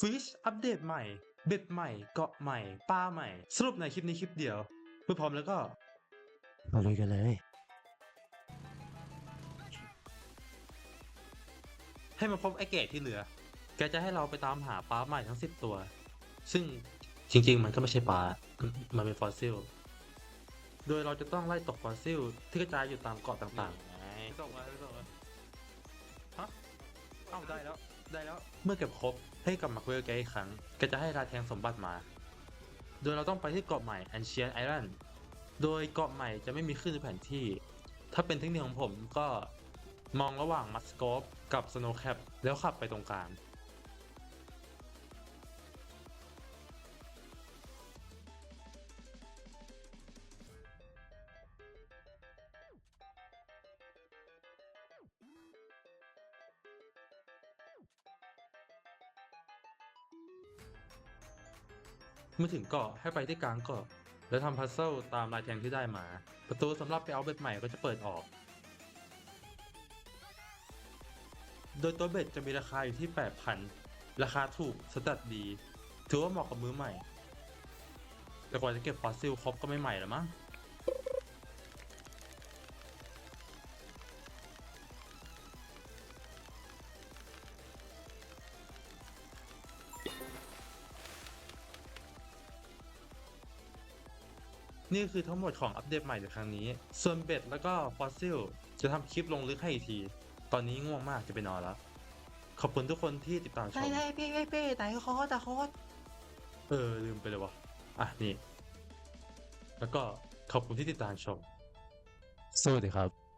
ฟิชอัปเดตใหม่ เบ็ดใหม่ เกาะใหม่ปลาใหม่ สรุปในคลิปนี้คลิปเดียวเมื่อพร้อมแล้วก็มาลุยกันเลย ให้มาพบไอ้แก่ที่เหลือ แกจะให้เราไปตามหาปลาใหม่ทั้งสิบตัว ซึ่งจริง ๆ มันก็ไม่ใช่ปลา มันเป็นฟอสซิล โดยเราจะต้องไล่ตกฟอสซิล ที่กระจายอยู่ตามเกาะต่างๆส่งมาส่งมาฮะเอ้าได้แล้ว ได้แล้ว เมื่อเก็บครบให้กลับมาคุยกับแกอีกครั้งแกจะให้ราแทงสมบัติมา โดยเราต้องไปที่เกาะใหม่แอนเชียนไอรอนโดยเกาะใหม่จะไม่มีขึ้นในแผนที่ ถ้าเป็นเทคนิคของผมก็มองระหว่างมัสโกปกับสโนว์แคปแล้วขับไปตรงกลาง เมื่อถึงเกาะให้ไปที่กลางเกาะแล้วทำพัซเซิลตามลายแทงที่ได้มา ประตูสำหรับไปเอาเบ็ดใหม่ก็จะเปิดออก โดยตัวเบ็ดจะมีราคาอยู่ที่ 8,000 ราคาถูกสแตัดดี ถือว่าเหมาะกับมือใหม่ แต่กว่าจะเก็บฟอสซิลครบก็ไม่ใหม่แล้วมั้ง นี่คือทั้งหมดของอัปเดตใหม่ในครั้งนี้ ส่วนเบ็ดแล้วก็ฟอสซิลจะทำคลิปลงลึกให้อีกที ตอนนี้ง่วงมากจะไปนอนแล้ว ขอบคุณทุกคนที่ติดตามชได้มได้เป้เป้เป้แต่โคตรแต่โคตรเออ ลืมไปเลยวะอะ นี่ แล้วก็ขอบคุณที่ติดตามชม สวัสดีครับ